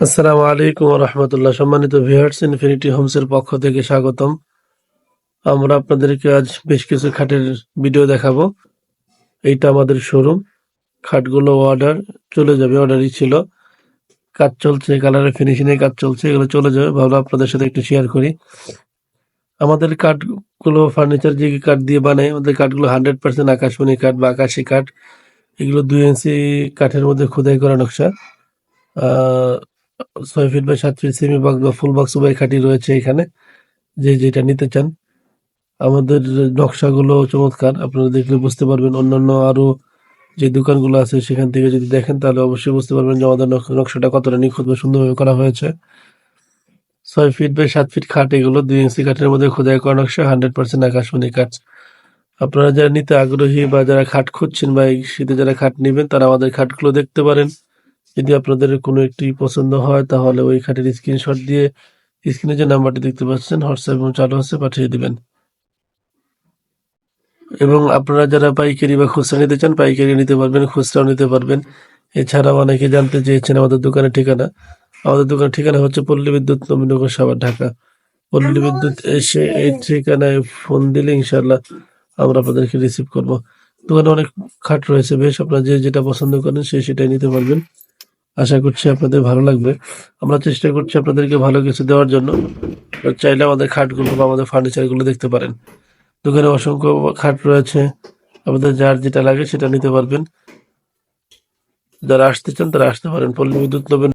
আসসালামু আলাইকুম রহমতুল্লাহ। সম্মানিত ভিউয়ার্স ইনফিনিটি হোমসের পক্ষ থেকে স্বাগতম। আমরা আপনাদেরকে আজ বেশ কিছু খাটের ভিডিও দেখাবো। এইটা আমাদের শোরুম। খাটগুলো অর্ডার চলে যাবে অর্ডারই ছিল। কাজ চলছে কালারের ফিনিশিং এর কাজ চলছে, এগুলো চলে যাবে। ভাবলাম আপনাদের সাথে একটু শেয়ার করি। আমাদের কাঠগুলো ফার্নিচার যে কাঠ দিয়ে বানাই, আমাদের কাঠগুলো হান্ড্রেড পার্সেন্ট আকাশমণি কাঠ বা আকাশি কাঠ। এগুলো দুই ইঞ্চি কাঠের মধ্যে খোদাই করা নকশা। ছয় ফিট বাই সাত ফিট সেমি বক্স বা ফুল বক্স উভয় খাটি রয়েছে এখানে। যে যেটা নিতে চান, আমাদের নকশাগুলো চমৎকার। আপনারা দেখলে বুঝতে পারবেন অন্যান্য আরও যে দোকানগুলো আছে, সেখান থেকে যদি দেখেন, তাহলে অবশ্যই বুঝতে পারবেন যে আমাদের নক- নকশাটা কতটা নিখুঁত বা সুন্দরভাবে করা হয়েছে। ছয় ফিট বাই সাত ফিট খাট, এগুলো দুই ইঞ্চি কাঠের মধ্যে খোদাই করা নকশা, হান্ড্রেড পার্সেন্ট আকাশমণি কাঠ আপনারা যারা নিতে আগ্রহী বা যারা খাট খুঁজছেন বা এই শীতে যারা খাট নেবেন, তারা আমাদের খাটগুলো দেখতে পারেন। যদি আপনাদের কোনো একটি পছন্দ হয়, তাহলে ওই খাটের স্ক্রিনশট দিয়ে স্ক্রিনে যে নাম্বারটি দেখতে পাচ্ছেন হোয়াটসঅ্যাপ এবং চালু আছে পাঠিয়ে দিবেন। এবং আপনারা যারা পাইকারি বা খুচরা নিতে চান, পাইকারি নিতে পারবেন, খুচরাও নিতে পারবেন। এছাড়াও অনেকে জানতে চেয়েছেন আমাদের দোকানের ঠিকানা। আমাদের দোকানের ঠিকানা হচ্ছে পল্লী বিদ্যুৎ নবীনগর সাভার, ঢাকা। পল্লী বিদ্যুৎ এসে এই ঠিকানায় ফোন দিলে ইনশাল্লাহ আমরা আপনাদেরকে রিসিভ করব। দোকানে অনেক খাট রয়েছে, বেশ আপনারা যে যেটা পছন্দ করেন সে সেটাই নিতে পারবেন। আশা করছি আপনাদের ভালো লাগবে। আমরা চেষ্টা করছি আপনাদেরকে ভালো কিছু দেওয়ার জন্য। চাইলে আমাদের খাটগুলো বা আমাদের ফার্নিচারগুলো দেখতে পারেন। দোকানে অসংখ্য খাট রয়েছে। আপনাদের যার যেটা লাগে সেটা নিতে পারবেন। যারা আসতে চান তারা আসতে পারেন। পল্লী বিদ্যুৎ নবীন